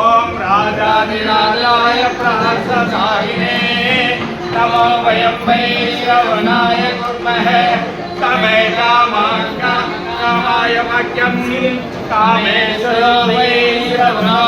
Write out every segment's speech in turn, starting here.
ఓం రాజాదిరాజాయ ప్రహర్షాయినే నమో వయం వై శ్రవణాయ కుర్మహే. సమే కామాయ వాక్యం. కామేశ్వరో వై శ్రవణాదాతో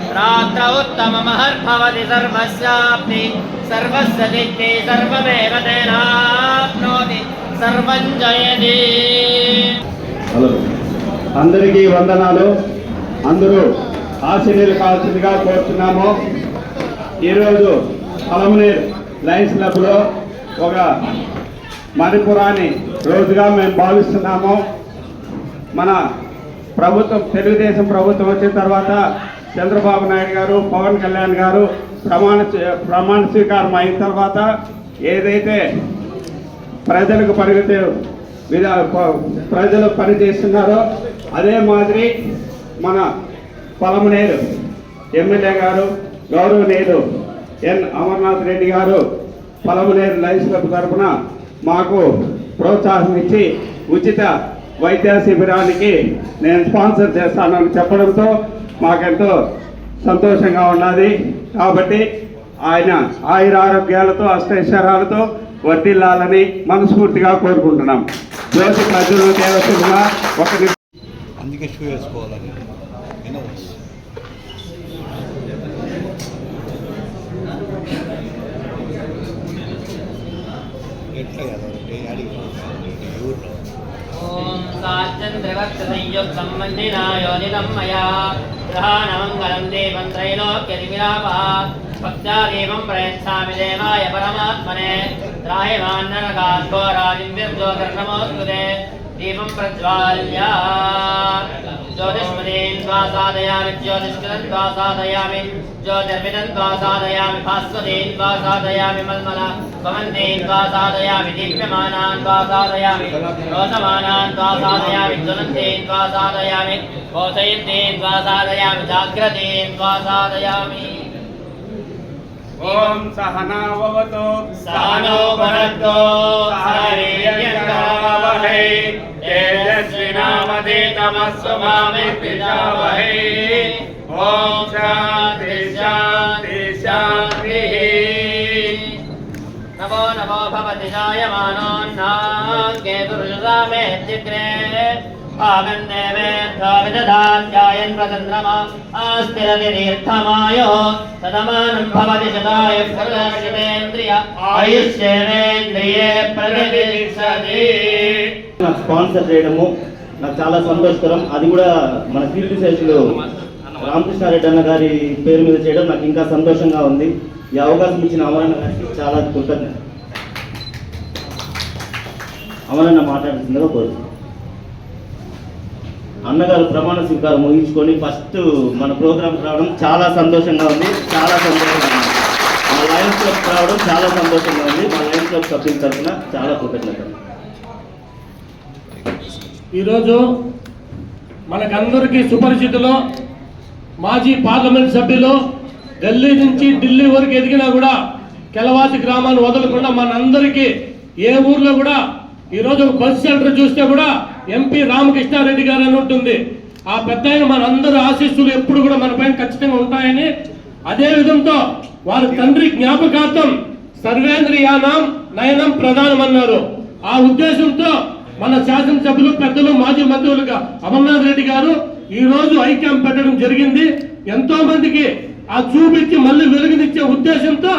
రాత్ర ఉత్తమమహర్భవతి సర్వస్యాప్తి సర్వస్య దిక్తి సర్వమేవ తేనాప్నోతి సర్వం జయతి హలో. అందరికీ వందనాలు. అందరూ ఆశీర్యులు కావాల్సిందిగా కోరుతున్నాము ఈరోజు పలమనేర్ లైన్స్ క్లబ్లో ఒక మణిపురాన్ని రోజుగా మేము భావిస్తున్నాము. మన ప్రభుత్వం తెలుగుదేశం ప్రభుత్వం వచ్చిన తర్వాత చంద్రబాబు నాయుడు గారు పవన్ కళ్యాణ్ గారు ప్రమాణ స్వీ- ప్రమాణ స్వీకారం అయిన తర్వాత ఏదైతే ప్రజలకు పరిగెత్తే విధా ప్రజలు పని చేస్తున్నారో అదే మాదిరి మన పొలమనేరు ఎమ్మెల్యే గారు గౌరవనీయులు ఎన్. అమర్నాథ్ రెడ్డి గారు పొలమనేరు లైన్స్ క్లబ్ తరఫున మాకు ప్రోత్సాహం ఇచ్చి ఉచిత వైద్య శిబిరానికి నేను స్పాన్సర్ చేస్తానని చెప్పడంతో మాకెంతో సంతోషంగా ఉన్నది. కాబట్టి ఆయన ఆయుర ఆరోగ్యాలతో అష్టైశ్వరాలతో వర్తిల్లాలని మనస్ఫూర్తిగా కోరుకుంటున్నాం. జ్యోతి ప్రజలు దేవతలుగా ఒక అందుకే షూ వేసుకోవాలని. ఎట్లా కదా? అడిగి ఊర్లో ఓం సాచంద్రవక్తసంయోగంబంధినాయోనిదం మయా గ్రహాణమంగళం దేవం త్రైలోక్యతిమిరాపా భక్తాదేవం ప్రయచ్ఛామి దేవాయ పరమాత్మనే. త్రాయమాన్నరకాద్వో రాజిం విర్జోకర్ణమోస్తుతే एवं प्रज्वाल्या ज्योतिष्मदेन् त्वा साधयामि ज्योतिष्कलन् त्वा साधयामि ज्योतिर्मिदन् त्वा साधयामि भास्वतेन् त्वा साधयामि मल्मला भवन्तेन् त्वा साधयामि दीप्यमानान् त्वा साधयामि रोचमानान् त्वा साधयामि ज्वलन्तेन् त्वा साधयामि कोसयन्तेन् त्वा साधयामि जाग्रतेन् त्वा साधयामि ॐ सहनावतु सहनो भरतो हरे तेजस्विनामधीतमस्तु मा विद्विषावहै ॐ शान्ति शान्ति शान्तिः नमो नमो भवति जायमानोन्नाङ्गे दुर्युधा मे चिग्रे भागन्देवेऽध्यायन् प्रचन्द्रमा आस्तिरतितीर्थमायो सदमानं भवति शतायुः सर्वशतेन्द्रिय आयुष्येवेन्द्रिये प्रतिष्ठति నాకు స్పాన్సర్ చేయడము నాకు చాలా సంతోషకరం. అది కూడా మన కీర్తి శేషులు రామకృష్ణారెడ్డి అన్న గారి పేరు మీద చేయడం నాకు ఇంకా సంతోషంగా ఉంది. ఈ అవకాశం ఇచ్చిన అమరన్న గారికి చాలా కృతజ్ఞత అమరన్న మాట్లాడుతుందిగా కోరుతున్నాను. అన్నగారు ప్రమాణ స్వీకారం ముగించుకొని ఫస్ట్ మన ప్రోగ్రామ్కి రావడం చాలా సంతోషంగా ఉంది. చాలా సంతోషంగా ఉంది. మా లయన్స్ క్లబ్ రావడం చాలా సంతోషంగా ఉంది. మా లయన్స్ క్లబ్ సభ్యుల తరఫున చాలా కృతజ్ఞతలు. ఈరోజు మనకందరికీ సుపరిచితులు మాజీ పార్లమెంట్ సభ్యులు ఢిల్లీ నుంచి ఢిల్లీ వరకు ఎదిగినా కూడా కెలవాతి గ్రామాన్ని వదలకుండా మనందరికీ ఏ ఊర్లో కూడా ఈరోజు ఒక బస్ సెంటర్ చూస్తే కూడా ఎంపీ రామకృష్ణారెడ్డి గారు అని ఉంటుంది. ఆ పెద్ద ఆయన మనందరి ఆశీస్సులు ఎప్పుడు కూడా మన పైన ఖచ్చితంగా ఉంటాయని అదే విధంతో వారి తండ్రి జ్ఞాపకార్థం సర్వేంద్రియానం నయనం ప్రధానం అన్నారు ఆ ఉద్దేశంతో మన శాసనసభ్యులు పెద్దలు మాజీ మంత్రులుగా అమర్నాథ్ రెడ్డి గారు ఈ రోజు ఐక్యం పెట్టడం జరిగింది. ఎంతో మందికి ఆ చూపించి మళ్ళీ వెలుగునిచ్చే ఉద్దేశంతో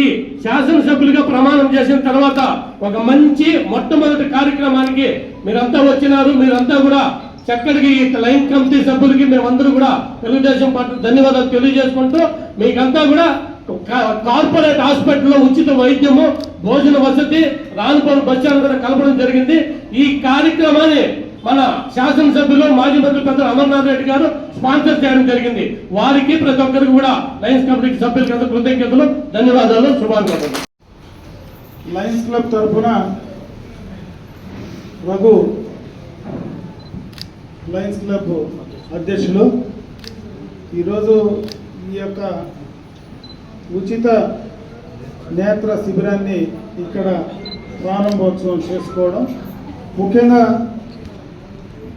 ఈ శాసనసభ్యులుగా ప్రమాణం చేసిన తర్వాత ఒక మంచి మొట్టమొదటి కార్యక్రమానికి మీరంతా వచ్చినారు. మీరంతా కూడా చక్కడికి ఈ లైన్ కమిటీ సభ్యులకి మేమందరూ కూడా తెలుగుదేశం పార్టీ ధన్యవాదాలు తెలియజేసుకుంటూ మీకంతా కూడా కార్పొరేట్ హాస్పిటల్లో ఉచిత వైద్యము భోజన వసతి రానుపూర్ బస్ కూడా కలపడం జరిగింది. ఈ కార్యక్రమాన్ని మన శాసనసభ్యులు మాజీ మంత్రి పెద్దలు అమర్నాథ్ రెడ్డి గారు స్పాన్సర్ చేయడం జరిగింది. వారికి ప్రతి ఒక్కరికి కూడా లయన్స్ కమిటీ సభ్యులకి కృతజ్ఞతలు ధన్యవాదాలు శుభాకాంక్షలు. లయన్స్ క్లబ్ తరఫున రఘు లయన్స్ క్లబ్ అధ్యక్షులు ఈరోజు ఈ యొక్క ఉచిత నేత్ర శిబిరాన్ని ఇక్కడ ప్రారంభోత్సవం చేసుకోవడం. ముఖ్యంగా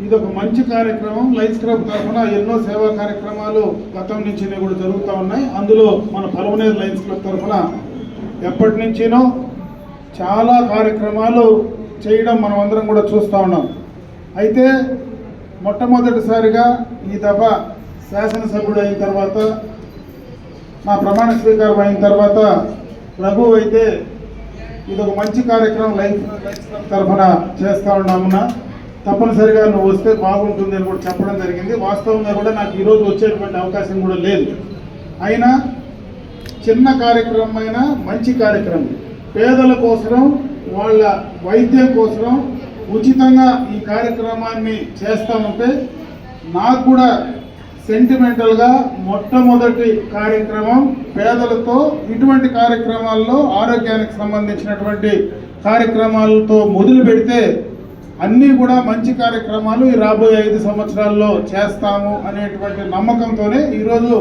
ఇది ఒక మంచి కార్యక్రమం. లైఫ్ స్క్రబ్ కాకుండా ఎన్నో సేవా కార్యక్రమాలు గతం నుంచి కూడా జరుగుతూ ఉన్నాయి. అందులో మన పలమనేరు లైన్స్ క్లబ్ తరఫున ఎప్పటి నుంచినో చాలా కార్యక్రమాలు చేయడం మనం అందరం కూడా చూస్తూ ఉన్నాం. అయితే మొట్టమొదటిసారిగా ఈ దఫా శాసనసభ్యుడు అయిన తర్వాత మా ప్రమాణ స్వీకారం అయిన తర్వాత రఘు అయితే ఇది ఒక మంచి కార్యక్రమం లైఫ్ లైఫ్ తరఫున చేస్తా ఉన్నామున్నా. తప్పనిసరిగా నువ్వు వస్తే బాగుంటుంది అని కూడా చెప్పడం జరిగింది. వాస్తవంగా కూడా నాకు ఈరోజు వచ్చేటువంటి అవకాశం కూడా లేదు. అయినా చిన్న కార్యక్రమం అయినా మంచి కార్యక్రమం. పేదల కోసం వాళ్ళ వైద్యం కోసం ఉచితంగా ఈ కార్యక్రమాన్ని చేస్తా ఉంటే నాకు కూడా సెంటిమెంటల్గా మొట్టమొదటి కార్యక్రమం పేదలతో ఇటువంటి కార్యక్రమాల్లో ఆరోగ్యానికి సంబంధించినటువంటి కార్యక్రమాలతో మొదలు పెడితే అన్నీ కూడా మంచి కార్యక్రమాలు ఈ రాబోయే ఐదు సంవత్సరాల్లో చేస్తాము అనేటువంటి నమ్మకంతోనే ఈరోజు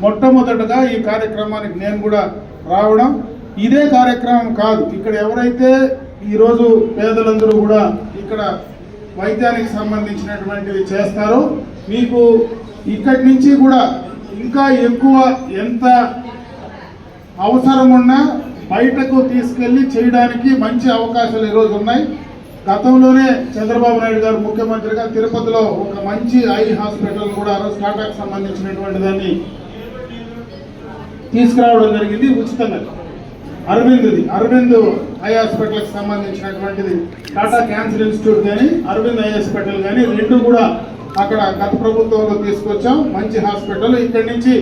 మొట్టమొదటగా ఈ కార్యక్రమానికి నేను కూడా రావడం. ఇదే కార్యక్రమం కాదు ఇక్కడ ఎవరైతే ఈరోజు పేదలందరూ కూడా ఇక్కడ వైద్యానికి సంబంధించినటువంటివి చేస్తారో మీకు ఇక్కడి నుంచి కూడా ఇంకా ఎక్కువ ఎంత అవసరం ఉన్నా బయటకు తీసుకెళ్ళి చేయడానికి మంచి అవకాశాలు ఈరోజు ఉన్నాయి. గతంలోనే చంద్రబాబు నాయుడు గారు ముఖ్యమంత్రిగా తిరుపతిలో ఒక మంచి ఐ హాస్పిటల్ కూడా రోజు టాటాకు సంబంధించినటువంటి దాన్ని తీసుకురావడం జరిగింది ఉచితంగా. అరవింద్ది అరవింద్ ఐ హాస్పిటల్కి సంబంధించినటువంటిది. టాటా క్యాన్సర్ ఇన్స్టిట్యూట్ కానీ అరవింద్ ఐ హాస్పిటల్ కానీ రెండు కూడా అక్కడ గత ప్రభుత్వంలో తీసుకొచ్చాం. మంచి హాస్పిటల్. ఇక్కడి నుంచి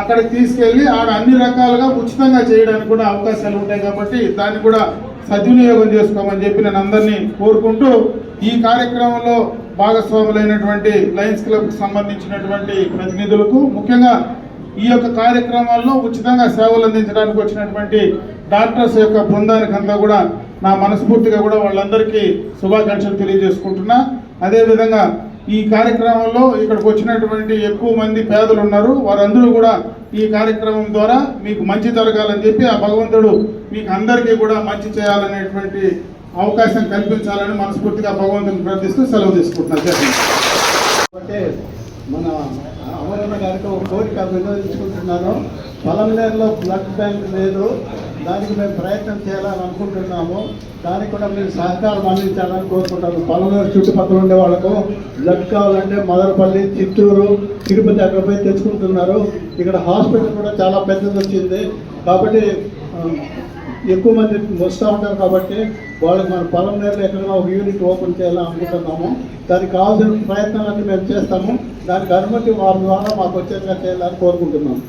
అక్కడికి తీసుకెళ్ళి ఆడ అన్ని రకాలుగా ఉచితంగా చేయడానికి కూడా అవకాశాలు ఉంటాయి కాబట్టి దాన్ని కూడా సద్వినియోగం చేసుకోమని చెప్పి నేను అందరినీ కోరుకుంటూ ఈ కార్యక్రమంలో భాగస్వాములైనటువంటి లయన్స్ క్లబ్కి సంబంధించినటువంటి ప్రతినిధులకు ముఖ్యంగా ఈ యొక్క కార్యక్రమాల్లో ఉచితంగా సేవలు అందించడానికి వచ్చినటువంటి డాక్టర్స్ యొక్క బృందానికి అంతా కూడా నా మనస్ఫూర్తిగా కూడా వాళ్ళందరికీ శుభాకాంక్షలు తెలియజేసుకుంటున్నా. అదేవిధంగా ఈ కార్యక్రమంలో ఇక్కడికి వచ్చినటువంటి ఎక్కువ మంది పేదలు ఉన్నారు. వారందరూ కూడా ఈ కార్యక్రమం ద్వారా మీకు మంచి జరగాలని చెప్పి ఆ భగవంతుడు మీకు అందరికీ కూడా మంచి చేయాలనేటువంటి అవకాశం కల్పించాలని మనస్ఫూర్తిగా భగవంతుని ప్రార్థిస్తూ సెలవు తీసుకుంటున్నాను. జై మన అమరన్న గారికి ఒక కోరిక వినియోగించుకుంటున్నాను పొలంనేరులో బ్లడ్ బ్యాంక్ లేదు. దానికి మేము ప్రయత్నం చేయాలని అనుకుంటున్నాము దానికి కూడా మీరు సహకారం అందించాలని కోరుకుంటాను. పొలంనేరు చుట్టుపక్కల ఉండే వాళ్ళకు బ్లడ్ కావాలంటే మదనపల్లి చిత్తూరు తిరుపతి అక్కడ పోయి తెచ్చుకుంటున్నారు. ఇక్కడ హాస్పిటల్ కూడా చాలా పెద్దది వచ్చింది. కాబట్టి ఎక్కువ మంది వస్తూ ఉంటారు కాబట్టి వాళ్ళకి మన పొలం నేర్లు ఎక్కడైనా ఒక యూనిట్ ఓపెన్ చేయాలని అనుకుంటున్నాము. దానికి కావాల్సిన ప్రయత్నాలన్నీ మేము చేస్తాము. దానికి అనుమతి వారి ద్వారా మాకు వచ్చేట్లా చేయాలని కోరుకుంటున్నాము.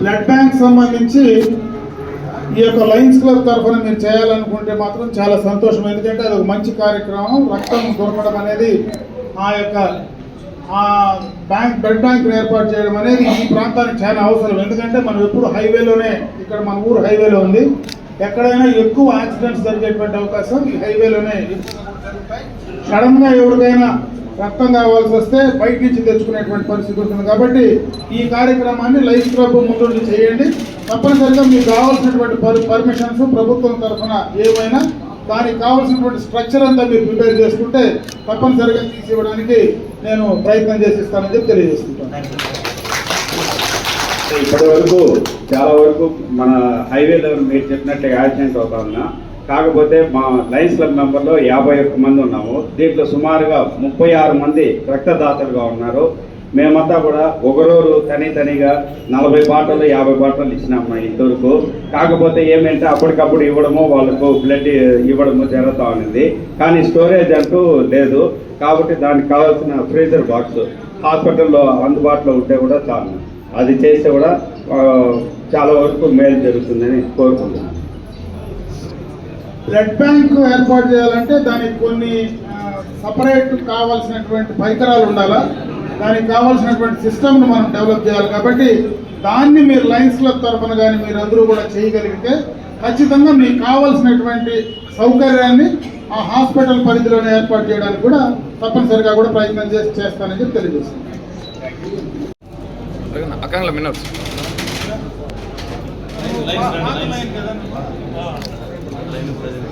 బ్లడ్ బ్యాంక్ సంబంధించి ఈ యొక్క లయన్స్ క్లబ్ తరఫున మీరు చేయాలనుకుంటే మాత్రం చాలా సంతోషం. ఎందుకంటే అది ఒక మంచి కార్యక్రమం. రక్తం దొరకడం అనేది ఆ యొక్క ఆ బ్యాంక్ బ్లడ్ బ్యాంక్ ఏర్పాటు చేయడం అనేది ఈ ప్రాంతానికి చాలా అవసరం. ఎందుకంటే మనం ఎప్పుడు హైవేలోనే ఇక్కడ మన ఊరు హైవేలో ఉంది. ఎక్కడైనా ఎక్కువ యాక్సిడెంట్స్ జరిగేటువంటి అవకాశం ఈ హైవేలోనే జరుగుతాయి. సడన్గా ఎవరికైనా రక్తం కావాల్సి వస్తే బయట నుంచి తెచ్చుకునేటువంటి పరిస్థితి ఉంటుంది. కాబట్టి ఈ కార్యక్రమాన్ని లైఫ్ క్లబ్ ముందు చేయండి. తప్పనిసరిగా మీకు కావాల్సినటువంటి పర్- పర్మిషన్స్ ప్రభుత్వం తరఫున ఏమైనా దానికి కావాల్సినటువంటి స్ట్రక్చర్ అంతా మీరు ప్రిపేర్ చేసుకుంటే తప్పనిసరిగా తీసి ఇవ్వడానికి నేను ప్రయత్నం చేసి ఇస్తానని చెప్పి తెలియజేస్తుంటాను ఇప్పటి వరకు చాలా వరకు మన హైవేలో మీరు చెప్పినట్టు యాక్సిడెంట్ అవుతా ఉన్నా. కాకపోతే మా లయన్స్ క్లబ్ మెంబర్లో యాభై ఒక్క మంది ఉన్నాము. దీంట్లో సుమారుగా ముప్పై ఆరు మంది రక్తదాతలుగా ఉన్నారు. మేమంతా కూడా ఒకరోజు తని తనిగా నలభై బాటలు యాభై బాటలు ఇచ్చినాము ఇంతవరకు. కాకపోతే ఏమంటే అప్పటికప్పుడు ఇవ్వడము వాళ్ళకు బ్లడ్ ఇవ్వడము జరుగుతూ ఉన్నది. కానీ స్టోరేజ్ అంటూ లేదు. కాబట్టి దానికి కావాల్సిన ఫ్రీజర్ బాక్స్ హాస్పిటల్లో అందుబాటులో ఉంటే కూడా చాలు. అది చేస్తే కూడా చాలా వరకు మేలు జరుగుతుందని కోరుకుంటున్నాను. బ్లడ్ బ్యాంక్ ఏర్పాటు చేయాలంటే దానికి కొన్ని సపరేట్ కావాల్సినటువంటి పరికరాలు ఉండాలా? దానికి కావాల్సినటువంటి సిస్టమ్ను మనం డెవలప్ చేయాలి కాబట్టి దాన్ని మీరు లయన్స్ క్లబ్ తరఫున కానీ మీరు అందరూ కూడా చేయగలిగితే ఖచ్చితంగా మీకు కావాల్సినటువంటి సౌకర్యాన్ని ఆ హాస్పిటల్ పరిధిలోనే ఏర్పాటు చేయడానికి కూడా తప్పనిసరిగా కూడా ప్రయత్నం చేసి చేస్తానని చెప్పి తెలియజేస్తున్నాను. అక్కడ మినట్స్ ప్రజెంట్ లైన్ రాబోయే లైన్